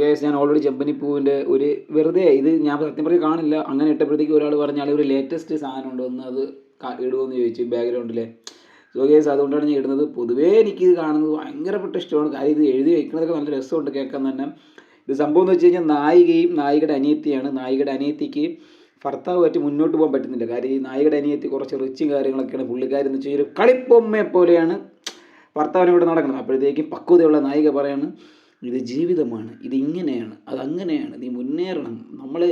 Guys ഞാൻ already ചെമ്പനിപ്പൂവിന്റെ ഒരു വെറുതെ ഇത് ഞാൻ സത്യം പറഞ്ഞ് കാണില്ല. അങ്ങനെ ഇട്ടപ്പോഴത്തേക്ക് ഒരാൾ പറഞ്ഞാൽ ഒരു ലേറ്റസ്റ്റ് സാധനം ഉണ്ടോന്ന് അത് ഇടുമെന്ന് ചോദിച്ചു ബാക്ക്ഗ്രൗണ്ടിലെ സോ ഗേസ് അതുകൊണ്ടാണ് ഞാൻ ഇടുന്നത്. പൊതുവേ എനിക്കിത് കാണുന്നത് ഭയങ്കരപ്പെട്ട ഇഷ്ടമാണ്. കാര്യം ഇത് എഴുതി വയ്ക്കുന്നതൊക്കെ നല്ല രസമുണ്ട് കേൾക്കാൻ തന്നെ. ഇത് സംഭവം എന്ന് വെച്ച് കഴിഞ്ഞാൽ നായികയും നായികയുടെ അനിയത്തിയാണ്. നായികയുടെ അനിയത്തിക്ക് ഭർത്താവുമായിട്ട് മുന്നോട്ട് പോകാൻ പറ്റുന്നില്ല. കാര്യം ഈ നായികയുടെ അനിയത്തി കുറച്ച് റിച്ചും കാര്യങ്ങളൊക്കെയാണ്. പുള്ളിക്കാരെന്ന് വെച്ച് കഴിഞ്ഞാൽ ഒരു കളിപ്പൊമ്മയെ പോലെയാണ് ഭർത്താവിനെ ഇവിടെ നടക്കുന്നത്. അപ്പോഴത്തേക്കും പക്വതയുള്ള നായിക പറയാണ് ഇത് ജീവിതമാണ് ഇത് ഇങ്ങനെയാണ് അത് അങ്ങനെയാണ് നീ മുന്നേറണം. നമ്മൾ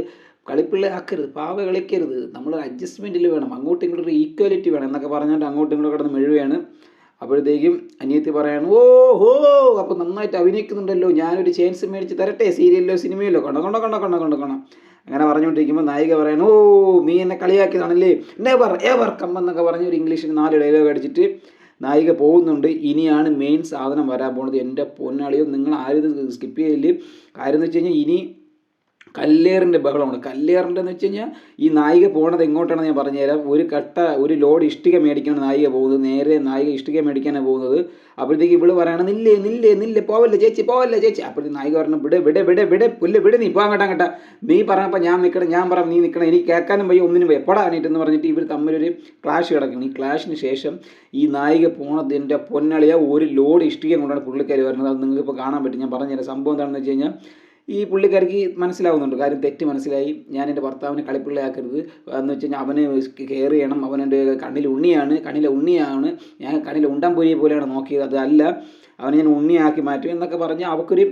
കളിപ്പിള്ളയാക്കരുത് പാവ കളിക്കരുത്. നമ്മൾ അഡ്ജസ്റ്റ്മെന്റിൽ വേണം അങ്ങോട്ടും ഇങ്ങോട്ടും ഒരു ഈക്വാലിറ്റി വേണം എന്നൊക്കെ പറഞ്ഞിട്ട് അങ്ങോട്ടും ഇങ്ങോട്ടും കിടന്ന് മെഴുകയാണ്. അപ്പോഴത്തേക്കും അനിയത്തി പറയാണ് ഓ ഹോ അപ്പോൾ നന്നായിട്ട് അഭിനയിക്കുന്നുണ്ടല്ലോ ഞാനൊരു ചാൻസ് മേടിച്ച് തരട്ടെ സീരിയലിലോ സിനിമയിലോ? കണ്ടോ കണ്ടോ കണ്ടോ കണ്ടോ കണ്ടോ കണ്ടോ അങ്ങനെ പറഞ്ഞുകൊണ്ടിരിക്കുമ്പോൾ നായിക പറയാണ് ഓ നീ എന്നെ കളിയാക്കിയതാണല്ലേ നെവർ എവർ കം എന്നൊക്കെ പറഞ്ഞ് ഒരു ഇംഗ്ലീഷിൽ നാല് ഡയലോഗ് അടിച്ചിട്ട് നായിക പോകുന്നുണ്ട്. ഇനിയാണ് മെയിൻ സാധനം വരാൻ പോകുന്നത്. എന്റെ പൊന്നാളിയോ നിങ്ങൾ ആരും സ്കിപ്പ് ചെയ്യില്ല? കാര്യം എന്ന് വെച്ച് കഴിഞ്ഞാൽ ഇനി കല്ലേറിന്റെ ബഹളമാണ്. കല്ലേറിന്റെ എന്ന് വെച്ച് കഴിഞ്ഞാൽ ഈ നായിക പോണത് എങ്ങോട്ടാണെന്ന് ഞാൻ പറഞ്ഞുതരാം ഒരു കട്ട ഒരു ലോഡ് ഇഷ്ടിക മേടിക്കാണ് നായിക പോകുന്നത്. നേരെ നായിക ഇഷ്ടിക മേടിക്കാനാണ് പോകുന്നത്. അപ്പോഴത്തേക്ക് ഇവൾ പറയണം നില്ലേ നില്ലേ നില്ലേ പോവല്ലേ ചേച്ചി പോവല്ലേ ചേച്ചി. അപ്പോഴത്തേക്ക് നായിക പറഞ്ഞു വിട് വിട് വിട് വിട് പുല്ല് വിട് നീ പോകാൻ കേട്ടാ കേട്ടാ. നീ പറഞ്ഞപ്പോൾ ഞാൻ നിൽക്കണം ഞാൻ പറയാം നീ നിൽക്കണം എനിക്ക് കേൾക്കാനും വയ്യ ഒന്നിനും വയ്യ. എപ്പോഴാ എന്ന് പറഞ്ഞിട്ട് ഇവർ തമ്മിലൊരു ക്ലാഷ് കിടക്കണം ഈ ക്ലാഷിന് ശേഷം ഈ നായിക പോണതിന്റെ പൊന്നളിയ ഒരു ലോഡ് ഇഷ്ടിക കൊണ്ടാണ് പുള്ളിക്കാരി വരുന്നത്. അത് നിങ്ങൾക്ക് ഇപ്പോൾ കാണാൻ പറ്റും. ഞാൻ പറഞ്ഞുതരാം. സംഭവം എന്താണെന്ന് വെച്ച് കഴിഞ്ഞാൽ ഈ പുള്ളിക്കാരിക്ക് മനസ്സിലാവുന്നുണ്ട്. കാര്യം തെറ്റ് മനസ്സിലായി. ഞാൻ എന്റെ ഭർത്താവിനെ കളിപ്പിള്ളയാക്കരുത്. എന്ന് വെച്ച് കഴിഞ്ഞാൽ അവന് കെയർ ചെയ്യണം. അവനെന്റെ കണ്ണിൽ ഉണ്ണിയാണ്. കണ്ണിലെ ഉണ്ണിയാണ്. ഞാൻ കണ്ണിലെ ഉണ്ടൻ പൊരിയെ പോലെയാണ് നോക്കിയത്. അതല്ല അവനെ ഞാൻ ഉണ്ണിയാക്കി മാറ്റും എന്നൊക്കെ പറഞ്ഞ് അവൾക്കൊരു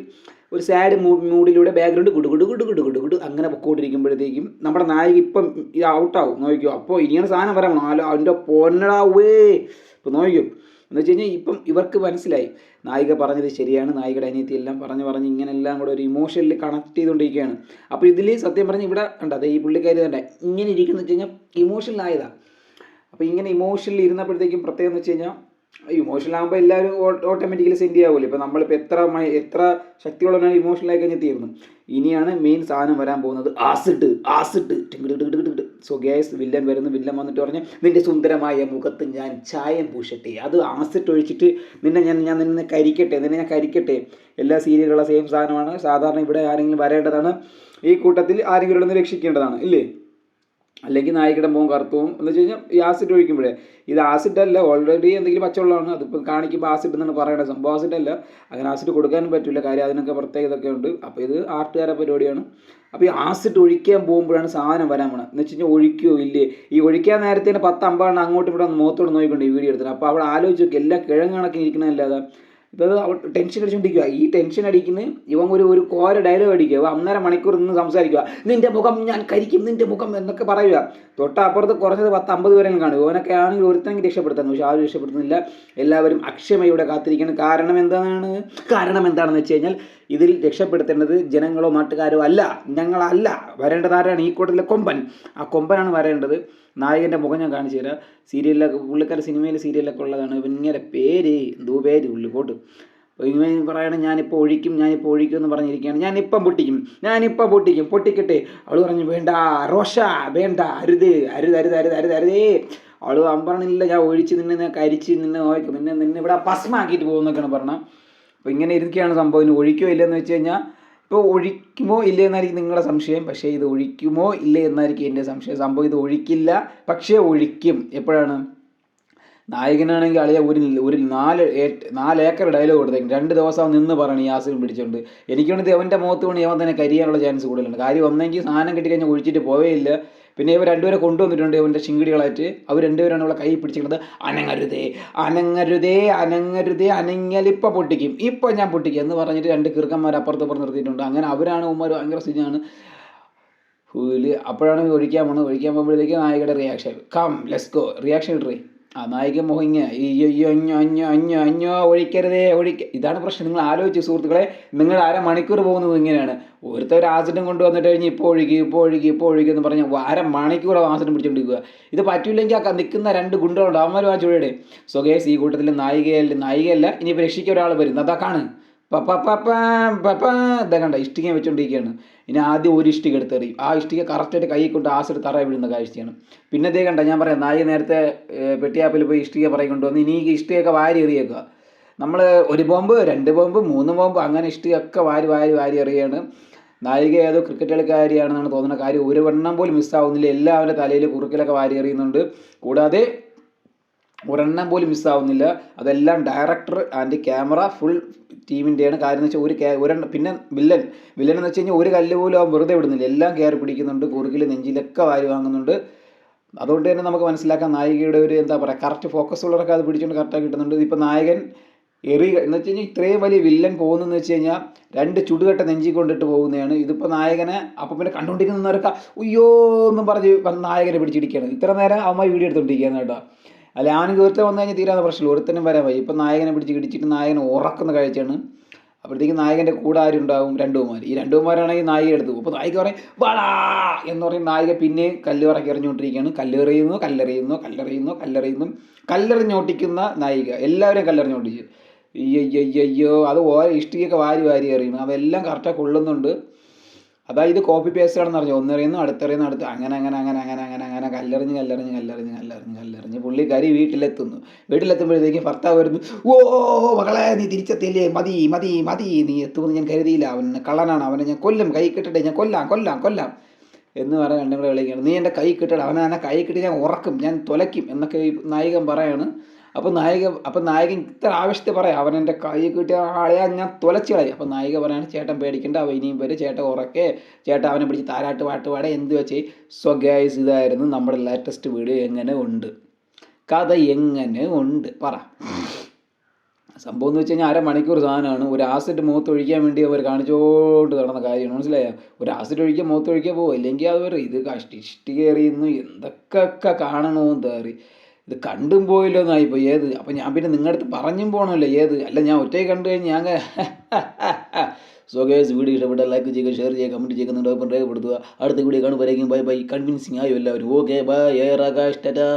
ഒരു സാഡ് മൂഡ് മൂഡിലൂടെ ബാക്ക്ഗ്രൗണ്ട് കുടു കുടു കുടു കുടു കുടു കുടു അങ്ങനെ പൊക്കോണ്ടിരിക്കുമ്പോഴത്തേക്കും നമ്മുടെ നായിക ഇപ്പം ഇത് ഔട്ടാവും. നോക്കിക്കോ. അപ്പോൾ ഇനിയാണ് സാധനം പറയണം അല്ല അവന്റെ പൊന്നടാവേ ഇപ്പം നോക്കിക്കോ. എന്ന് വെച്ച് കഴിഞ്ഞാൽ ഇപ്പം ഇവർക്ക് മനസ്സിലായി. നായിക പറഞ്ഞത് ശരിയാണ് നായികയുടെ അനിയത്തി എല്ലാം പറഞ്ഞ് പറഞ്ഞ് ഇങ്ങനെല്ലാം കൂടെ ഒരു ഇമോഷനിൽ കണക്ട് ചെയ്തുകൊണ്ടിരിക്കുകയാണ്. അപ്പോൾ ഇതിൽ സത്യം പറഞ്ഞ് ഇവിടെ ഉണ്ട് അതെ ഈ പുള്ളിക്കാരി തന്നെ ഇങ്ങനെ ഇരിക്കുന്നത് വെച്ച് കഴിഞ്ഞാൽ ഇമോഷനിലായതാണ് അപ്പോൾ ഇങ്ങനെ ഇമോഷനിൽ ഇരുന്നപ്പോഴത്തേക്കും പ്രത്യേകം എന്ന് വെച്ച് കഴിഞ്ഞാൽ ഇമോഷണൽ ആകുമ്പോൾ എല്ലാവരും ഓട്ടോമാറ്റിക്കലി സെൻഡ് ചെയ്യാവില്ല ഇപ്പോൾ നമ്മളിപ്പോൾ എത്ര എത്ര ശക്തിയുള്ളവനാണ് ഇമോഷണൽ ആയി കഴിഞ്ഞാൽ തീർന്നു. ഇനിയാണ് മെയിൻ സാധനം വരാൻ പോകുന്നത് acid acid so gas villain വരുന്നു വില്ലൻ വന്നിട്ട് പറഞ്ഞ് നിന്റെ സുന്ദരമായ മുഖത്ത് ഞാൻ ചായം പൂശട്ടെ. അത് ആസിഡ് ഒഴിച്ചിട്ട് നിന്നെ ഞാൻ ഞാൻ നിന്നെ കരിക്കട്ടെ നിന്നെ ഞാൻ കരിക്കട്ടെ. എല്ലാ സീരിയലുള്ള സെയിം സാധനമാണ്. സാധാരണ ഇവിടെ ആരെങ്കിലും വരേണ്ടതാണ് ഈ കൂട്ടത്തിൽ ആരെങ്കിലും ഒന്ന് രക്ഷിക്കേണ്ടതാണ് ഇല്ലേ? അല്ലെങ്കിൽ നായികയുടെ മുഖം കറുത്തവും എന്ന് വെച്ച് കഴിഞ്ഞാൽ ഈ ആസിഡ് ഒഴിക്കുമ്പോഴേ. ഇത് ആസിഡ് അല്ല ഓൾറെഡി എന്തെങ്കിലും പച്ചവെള്ളമാണ്. അതിപ്പോൾ കാണിക്കുമ്പോൾ ആസിഡ് എന്നാണ് പറയണത്. സംഭവം ആസിഡ് അല്ല. അങ്ങനെ ആസിഡ് കൊടുക്കാനും പറ്റില്ല കാര്യം അതിനൊക്കെ പ്രത്യേകതയൊക്കെ ഉണ്ട്. അപ്പോൾ ഇത് ആർട്ടുകാരെ പരിപാടിയാണ്. അപ്പോൾ ഈ ആസിഡ് ഒഴിക്കാൻ പോകുമ്പോഴാണ് സാധനം വരാൻ പോണത്. എന്ന് വെച്ച് കഴിഞ്ഞാൽ ഒഴിക്കുകയോ ഇല്ലേ? ഈ ഒഴിക്കാൻ നേരത്തേന് പത്ത് അമ്പാണ് അങ്ങോട്ടും ഇവിടെ മുഖത്തോട് നോക്കിക്കൊണ്ട് ഈ വീഡിയോ എടുത്തത് അപ്പോൾ അവിടെ ആലോചിച്ച് നോക്കി. എല്ലാ ഇരിക്കണമല്ലാതെ ഇപ്പോൾ ടെൻഷൻ അടിച്ചുകൊണ്ടിരിക്കുക ഈ ടെൻഷൻ അടിക്കുന്ന ഇവൻ ഒരു ഒരു കോര ഡയലോഗ് അടിക്കുക അന്നര മണിക്കൂർ നിന്ന് സംസാരിക്കുക നിന്റെ മുഖം ഞാൻ കരിക്കും നിന്റെ മുഖം എന്നൊക്കെ പറയുക തൊട്ടപ്പുറത്ത് കുറഞ്ഞത് പത്ത് അമ്പത് പേരെ കാണും. ഇവനൊക്കെ ആണെങ്കിൽ ഒരുത്തനെങ്കിൽ രക്ഷപ്പെടുത്തുന്നു പക്ഷെ ആരും രക്ഷപ്പെടുത്തുന്നില്ല. എല്ലാവരും അക്ഷമയോടെ കാത്തിരിക്കണം. കാരണം എന്താണ്? കാരണം എന്താണെന്ന് വെച്ച് കഴിഞ്ഞാൽ ഇതിൽ രക്ഷപ്പെടുത്തേണ്ടത് ജനങ്ങളോ നാട്ടുകാരോ അല്ല. ഞങ്ങളല്ല. വരേണ്ടത് ആരാണ്? ഈ കൂട്ടത്തിലെ കൊമ്പൻ. ആ കൊമ്പനാണ് വരേണ്ടത്. നായകന്റെ മുഖം ഞാൻ കാണിച്ചു തരാം. സീരിയലിലൊക്കെ പുള്ളിക്കാരുടെ സിനിമയിൽ സീരിയലൊക്കെ ഉള്ളതാണ്. ഇങ്ങനെ പേര് എന്തോ പേര് ഉള്ളിക്കോട്ട് ഇവൻ പറയണം ഞാനിപ്പോൾ ഒഴിക്കും ഞാനിപ്പോൾ ഒഴിക്കും എന്ന് പറഞ്ഞിരിക്കുകയാണ്. ഞാനിപ്പം പൊട്ടിക്കും ഞാനിപ്പം പൊട്ടിക്കും പൊട്ടിക്കട്ടെ. അവൾ പറഞ്ഞു വേണ്ട റോഷ വേണ്ട അരുത് അരുത് അരുത് അരുത് അരുത് അരുതേ. അവൾ അമ്പറണില്ല ഞാൻ ഒഴിച്ച് നിന്നെ കരിച്ച് നിന്നെ നോക്കും നിന്നെ നിന്നെ ഇവിടെ ഭസ്മാക്കിയിട്ട് പോകുന്നൊക്കെയാണ് പറഞ്ഞത്. അപ്പോൾ ഇങ്ങനെ ഇരിക്കുകയാണ് സംഭവം. ഇനി ഒഴിക്കോ ഇല്ലെന്ന് വെച്ച് കഴിഞ്ഞാൽ ഇപ്പോൾ ഒഴിക്കുമോ ഇല്ലേ എന്നായിരിക്കും നിങ്ങളുടെ സംശയം. പക്ഷേ ഇത് ഒഴിക്കുമോ ഇല്ലേ എന്നായിരിക്കും എന്റെ സംശയം. സംഭവം ഇത് ഒഴിക്കില്ല പക്ഷേ ഒഴിക്കും. എപ്പോഴാണ്? നായകനാണെങ്കിൽ അളിയ ഒരു ഒരു നാല് നാല് ഏക്കർ ഡയലോഗ് കൊടുത്തേക്കും രണ്ട് ദിവസം നിന്ന് പറഞ്ഞു ആസിഡ് പിടിച്ചുകൊണ്ട് എനിക്കാണെങ്കിൽ അവന്റെ മുഖത്ത് വേണമെങ്കിൽ അവൻ തന്നെ കരിയാനുള്ള ചാൻസ് കൂടുതലുണ്ട്. കാര്യം ഒന്നെങ്കിൽ സാധനം കിട്ടിക്കഴിഞ്ഞാൽ ഒഴിച്ചിട്ട് പോവേയില്ല. പിന്നെ ഇവർ രണ്ടുപേരെ കൊണ്ടുവന്നിട്ടുണ്ട് ഇവന്റെ ശിങ്കിടികളായിട്ട്. അവർ രണ്ടുപേരാണ് അവളെ കൈ പിടിച്ചിരുന്നത് അനങ്ങരുതേ അനങ്ങരുതേ അനങ്ങരുതേ അനങ്ങലിപ്പ പൊട്ടിക്കും. ഇപ്പം ഞാൻ പൊട്ടിക്കും എന്ന് പറഞ്ഞിട്ട് രണ്ട് കീർക്കന്മാർ അപ്പുറത്ത് അപ്പുറം നിർത്തിയിട്ടുണ്ട്. അങ്ങനെ അവരാണ് ഉമ്മാർ ഭയങ്കര സ്ഥിതിയാണ്. ഹൂൽ അപ്പോഴാണ് ഒഴിക്കാൻ പോണത്. ഒഴിക്കാൻ പോകുമ്പോഴത്തേക്ക് നായകയുടെ reaction come less go reaction ഇട്ടേ ആ നായിക മോഹിങ്ങ അയ്യോ അഞ്ഞോ അഞ്ഞോ അഞ്ഞോ അഞ്ഞോ ഒഴിക്കരുതേ ഒഴിക്ക ഇതാണ് പ്രശ്നം. നിങ്ങൾ ആലോചിച്ച് സുഹൃത്തുക്കളെ നിങ്ങൾ അര മണിക്കൂർ പോകുന്നത് ഇങ്ങനെയാണ്. ഒരുത്തർ ആസിഡും കൊണ്ടുവന്നിട്ട് കഴിഞ്ഞ് ഇപ്പോൾ ഒഴുകി ഇപ്പോൾ ഒഴുകി ഇപ്പോൾ ഒഴുകി എന്ന് പറഞ്ഞ് അര മണിക്കൂർ ആസിഡും പിടിച്ചുകൊണ്ടിരിക്കുക ഇത് പറ്റില്ലെങ്കിൽ ആ നിൽക്കുന്ന രണ്ട് ഗുണ്ടകളുണ്ട്. അവന്മാർ ആ ചുഴയുടെ. സോ ഗേസ് ഈ കൂട്ടത്തിൽ നായികയല്ല നായികയല്ല ഇനി രക്ഷിക്കാൻ ഒരാൾ വരും അതാ കാണ് പപ്പ പപ്പ ഇതാ കണ്ട ഇഷ്ടിക വെച്ചുകൊണ്ടിരിക്കുകയാണ് ഇനി ആദ്യം ഒരു ഇഷ്ടിക എടുത്തെറിയും ആ ഇഷ്ടിക കറക്റ്റായിട്ട് കൈ കൊണ്ട് ആസിഡ് തറ വീഴുന്ന കാഴ്ചയാണ്. പിന്നെ ഇതേ കണ്ട ഞാൻ പറയാം നായി നേരത്തെ പെട്ടിയാപ്പിൽ പോയി ഇഷ്ടിക പറയും കൊണ്ടുവന്ന് ഇനി ഈ ഇഷ്ടികയൊക്കെ വാരി എറിയേക്കുക. നമ്മൾ ഒരു ബോംബ് രണ്ട് ബോംബ് മൂന്ന് ബോംബ് അങ്ങനെ ഇഷ്ടിയൊക്കെ വാരി വാരി വാരി എറിയാണ്. നായിക ഏതോ ക്രിക്കറ്റ് കളിക്കാരിയാണെന്നാണ് തോന്നുന്ന കാര്യം. ഒരു വണ്ണം പോലും മിസ്സാവുന്നില്ല എല്ലാവരുടെ തലയിൽ കുറുക്കിലൊക്കെ വാരി എറിയുന്നുണ്ട്. കൂടാതെ ഒരെണ്ണം പോലും മിസ്സാവുന്നില്ല അതെല്ലാം ഡയറക്ടർ ആൻഡ് ക്യാമറ ഫുൾ ടീമിന്റെയാണ് കാര്യം എന്ന് വെച്ചാൽ ഒരു ക്യാ ഒരെണ്ണം പിന്നെ വില്ലൻ വില്ലൻ എന്ന് വെച്ച് കഴിഞ്ഞാൽ ഒരു കല്ല് പോലും അവൻ വെറുതെ വിടുന്നില്ല. എല്ലാം കയറി പിടിക്കുന്നുണ്ട്. കുറുകിൽ നെഞ്ചിലൊക്കെ വാരി വാങ്ങുന്നുണ്ട്. അതുകൊണ്ട് തന്നെ നമുക്ക് മനസ്സിലാക്കാം നായികയുടെ ഒരു എന്താ പറയുക കറക്റ്റ് ഫോക്കസ് ഉള്ളവരൊക്കെ അത് പിടിച്ചുകൊണ്ട് കറക്റ്റാಗಿ കിട്ടുന്നുണ്ട്. ഇപ്പോൾ നായകൻ എറി എന്ന് വെച്ച് കഴിഞ്ഞാൽ ഇത്രയും വലിയ വില്ലൻ പോകുന്നതെന്ന് വെച്ച് കഴിഞ്ഞാൽ രണ്ട് ചുടുകെട്ട നെഞ്ചി കൊണ്ടിട്ട് പോകുന്നതാണ്. ഇതിപ്പോൾ നായകനെ അപ്പം പിന്നെ കണ്ടുകൊണ്ടിരിക്കുന്നവരൊക്കെ അയ്യോ എന്നും പറഞ്ഞ് നായകനെ പിടിച്ചിരിക്കുകയാണ്. ഇത്ര നേരം അവന്മാർ വീഡിയോ എടുത്തുകൊണ്ടിരിക്കുകയാണ് കേട്ടോ. അല്ല ആണ് ഒരുത്തൻ വന്നു കഴിഞ്ഞാൽ തീരാതെ പ്രശ്നമില്ല? ഒരുത്തനും വരാൻ വയ്യ. ഇപ്പം നായകനെ പിടിച്ച് കിടിച്ചിട്ട് നായകൻ ഉറക്കുന്ന കാഴ്ചയാണ്. അപ്പോഴത്തേക്ക് നായകന്റെ കൂടെ ആരുണ്ടാവും രണ്ടുമാർ ഈ രണ്ടുമാരാണെങ്കിൽ നായിക എടുത്തു അപ്പോൾ നായിക പറയും വളാ എന്ന് പറയും നായിക പിന്നെ കല്ലുറക്കി എറിഞ്ഞുകൊണ്ടിരിക്കുകയാണ്. കല്ലെറിയുന്നു കല്ലെറിയുന്നു കല്ലെറിയുന്നു കല്ലെറിയുന്നു കല്ലെറിഞ്ഞോട്ടിക്കുന്ന നായിക. എല്ലാവരെയും കല്ലെറിഞ്ഞോട്ടിച്ച് അയ്യോ അയ്യോ അത് ഓരോ ഇഷ്ടികയൊക്കെ വാരി വാരി എറിയുന്നു. അതെല്ലാം കറക്റ്റാಗಿ കൊള്ളുന്നുണ്ട്. അതായത് കോപ്പി പേസ്റ്റ് ആണെന്ന് പറഞ്ഞു ഒന്നെറിയുന്നു അടുത്തെറിയുന്നു അടുത്ത് അങ്ങനെ അങ്ങനെ അങ്ങനെ അങ്ങനെ അങ്ങനെ അങ്ങനെ കല്ലെറിഞ്ഞ് കല്ലെറിഞ്ഞ് കല്ലെറിഞ്ഞ് കല്ലെറിഞ്ഞ് കല്ലെറിഞ്ഞ് പുള്ളിക്കാരി വീട്ടിലെത്തുന്നു. വീട്ടിലെത്തുമ്പോഴത്തേക്കും ഭർത്താവ് വരുന്നു ഓ മകളെ നീ തിരിച്ചെത്തിയില്ലേ? മതി മതി മതി നീ എത്തുമെന്ന് ഞാൻ കരുതിയില്ല. അവൻ കള്ളനാണ്. അവനെ ഞാൻ കൊല്ലും. കൈ കിട്ടട്ടെ ഞാൻ കൊല്ലാം കൊല്ലാം കൊല്ലാം. എന്ന് പറയാൻ രണ്ടും കൂടെ വിളിക്കുകയാണ് നീ എന്റെ കൈ കിട്ടട. അവനെ എന്നെ കൈ കിട്ടി ഞാൻ ഉറക്കും ഞാൻ തുലയ്ക്കും എന്നൊക്കെ നായകൻ പറയാണ്. അപ്പോൾ നായിക അപ്പോൾ നായകൻ ഇത്ര ആവശ്യത്തിൽ പറയാം. അവൻ എന്റെ കൈ കിട്ടിയ ആളെ ഞാൻ തുലച്ചു കളയും. അപ്പോൾ നായിക പറയാണ് ചേട്ടൻ പേടിക്കണ്ട അവ ഇനിയും വരും. ചേട്ടൻ ഉറക്കെ ചേട്ടൻ അവനെ പിടിച്ച് താരാട്ട് പാട്ട് പാടെ എന്ത് വെച്ച്? സോ ഇതായിരുന്നു നമ്മുടെ ലേറ്റസ്റ്റ് വീഡിയോ എങ്ങനെ ഉണ്ട്? കഥ എങ്ങനെ ഉണ്ട്? പറ. സംഭവം എന്ന് വെച്ച് കഴിഞ്ഞാൽ അരമണിക്കൂർ സാധനമാണ്. ഒരു ആസിഡ് മുഖത്ത് ഒഴിക്കാൻ വേണ്ടി അവർ കാണിച്ചോണ്ട് നടന്ന കാര്യമാണ്. മനസ്സിലായോ? ഒരു ആസിഡ് ഒഴിക്കാൻ മുഖത്ത് ഒഴിക്കാൻ പോകും അല്ലെങ്കിൽ അത് ഇത് കഷ്ടിഷ്ടി കയറിയുന്നു എന്തൊക്കെ കാണണമെന്ന് തേറി. ഇത് കണ്ടും പോയല്ലോ എന്നായിപ്പോൾ ഏത്? അപ്പം ഞാൻ പിന്നെ നിങ്ങളുടെ അടുത്ത് പറഞ്ഞും പോകണമല്ലോ ഏത്? അല്ല ഞാൻ ഒറ്റയ്ക്ക് കണ്ടു കഴിഞ്ഞ് ഞാൻ സോ ഗേസ് വീഡിയോ ഇഷ്ടപ്പെട്ട ലൈക്ക് ചെയ്യുക ഷെയർ ചെയ്യുക കമന്റ് ചെയ്യുന്നുണ്ട് രേഖപ്പെടുത്തുക. അടുത്ത വീഡിയോ കാണുമ്പോഴേക്കും ബൈ ബൈ കൺവിൻസിങ് ആയോ എല്ലാവരും. Okay bye Akash. ടാറ്റാ